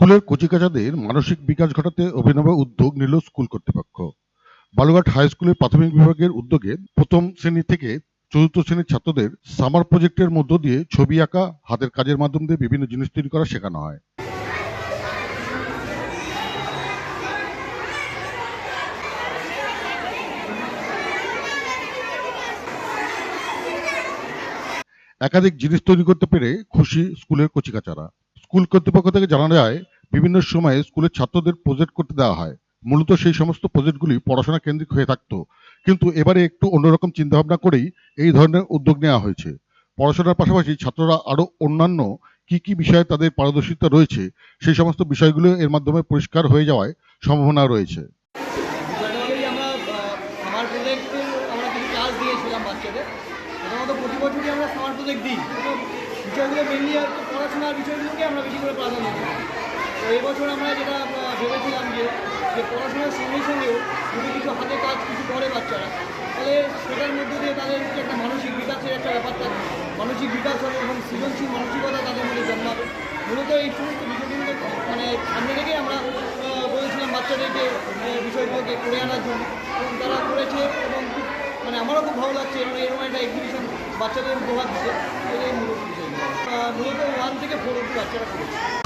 স্কুলের কচিকাচাদের মানসিক বিকাশ ঘটাতে অভিনব উদ্যোগ নিল স্কুল কর্তৃপক্ষ। বালুঘাট হাই স্কুলের প্রাথমিক বিভাগের উদ্যোগে প্রথম শ্রেণি থেকে চতুর্থ শ্রেণির ছাত্রদের সামার প্রজেক্টের মধ্য দিয়ে ছবি আঁকা, হাতের কাজের মাধ্যম দিয়ে বিভিন্ন জিনিস তৈরি করা শেখানো হয়। একাধিক জিনিস তৈরি করতে পেরে খুশি স্কুলের কচিকাচারা। স্কুল কর্তৃপক্ষ থেকে জানা যায়, বিভিন্ন সময়ে স্কুলের ছাত্রদের প্রজেক্ট করতে দেওয়া হয়। মূলত সেই সমস্ত প্রজেক্টগুলি পড়াশোনা কেন্দ্রিক হয়ে থাকতো। কিন্তু এবারে একটু অন্যরকম চিন্তাভাবনা করেই এই ধরনের উদ্যোগ নেওয়া হয়েছে। পড়াশোনার পাশাপাশি ছাত্ররা আরও অন্যান্য কি কি বিষয়ে তাদের পারদর্শিতা রয়েছে, সেই সমস্ত বিষয়গুলো এর মাধ্যমে পরিষ্কার হয়ে যাওয়ায় সম্ভাবনা রয়েছে। প্রজেক্টে দিই। বিষয়গুলো মেনলি আর পড়াশোনার বিষয়গুলোকে আমরা বেশি করে প্রাধান্য দিই। তো এবছর আমরা যেটা ভেবেছিলাম যে যে পড়াশোনার সঙ্গে সঙ্গেও যদি কিছু হাতে কাজ কিছু করে বাচ্চারা, তাহলে সেটার মধ্যে দিয়ে তাদের একটা মানসিক বিকাশের একটা ব্যাপার থাকে। মানসিক বিকাশ হবে এবং সৃজনশীল মানসিকতা তাদের মধ্যে জন্মাবে। মূলত এই সমস্ত বিষয়গুলোকে মানে সামনে রেখেই আমরা বলেছিলাম বাচ্চাদেরকে বিষয়গুলোকে করে আনার জন্য। এবং তারা করেছে এবং মানে আমারও খুব ভালো লাগছে এরকম একটা এক্সিবিশন বাচ্চাদের উপহার দিচ্ছে এটাই মূলত। 動きがかで。